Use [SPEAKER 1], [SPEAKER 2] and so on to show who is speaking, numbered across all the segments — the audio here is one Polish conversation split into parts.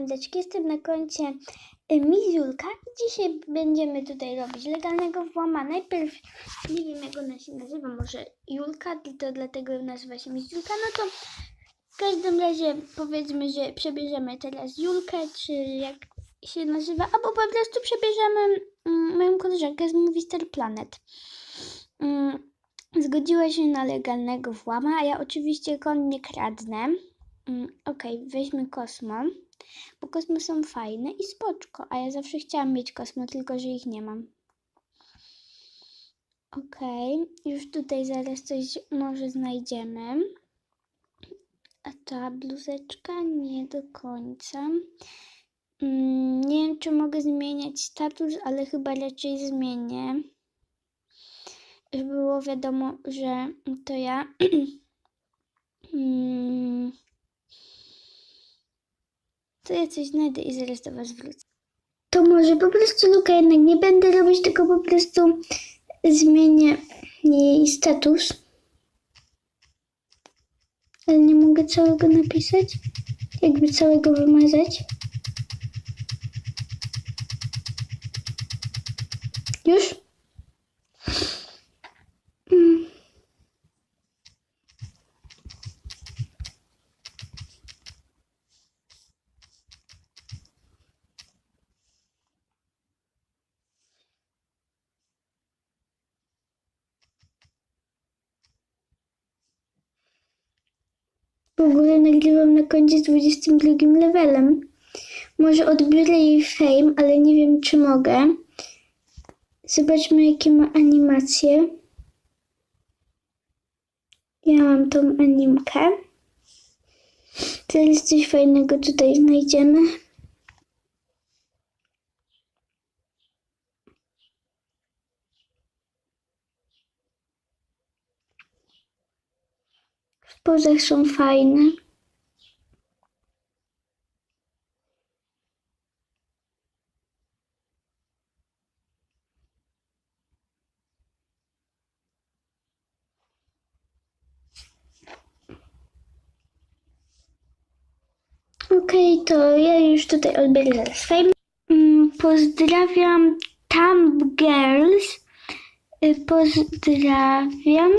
[SPEAKER 1] Kandeczki, jestem na koncie y, Mizulka i dzisiaj będziemy tutaj robić legalnego włama. Najpierw, nie wiem jak ona się nazywa, może Julka, to dlatego nazywa się Mizulka, no to w każdym razie powiedzmy, że przebierzemy teraz Julkę, czy jak się nazywa, albo po prostu przebierzemy mm, moją koleżankę z Movie Star Planet. Mm, Zgodziła się na legalnego włama, a ja oczywiście kon nie kradnę. Mm, Okej, weźmy Kosmo, bo Kosmo są fajne i spoczko, a ja zawsze chciałam mieć Kosmo, tylko że ich nie mam. Okej, już tutaj zaraz coś może znajdziemy. A ta bluzeczka nie do końca. Mm, nie wiem, czy mogę zmieniać status, ale chyba raczej zmienię. Żeby było wiadomo, że to ja. Mm, to ja coś znajdę i zaraz do Was wrócę. To może po prostu Luka jednak nie będę robić, tylko po prostu zmienię jej status. Ale nie mogę całego napisać. Jakby całego wymazać. Już? Mm. W ogóle nagrywam na koncie z 22 levelem. Może odbiorę jej fame, ale nie wiem czy mogę. Zobaczmy jakie ma animacje. Ja mam tą animkę. Teraz coś fajnego tutaj znajdziemy. W pozach są fajne. Okej, to ja już tutaj zaraz fame. Mm, Pozdrawiam Thumb Girls. Y, Pozdrawiam.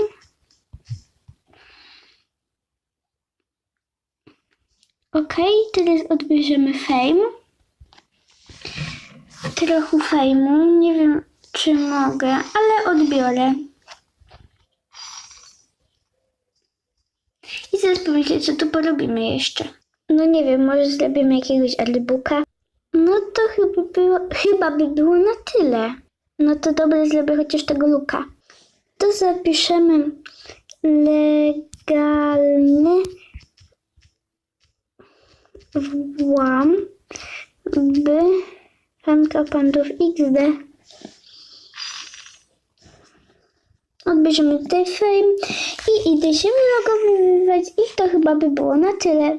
[SPEAKER 1] Okej, teraz odbierzemy fame. Trochę fejmu. Nie wiem, czy mogę, ale odbiorę. I zaraz pomyślę, co tu porobimy jeszcze. No nie wiem, może zrobimy jakiegoś artbooka. No to chyba, było, chyba by było na tyle. No to dobrze, zrobię chociaż tego luka. To zapiszemy legalny włam by Hanka Pandów XD. Odbierzemy tutaj fame i idę się wylogowywać i to chyba by było na tyle.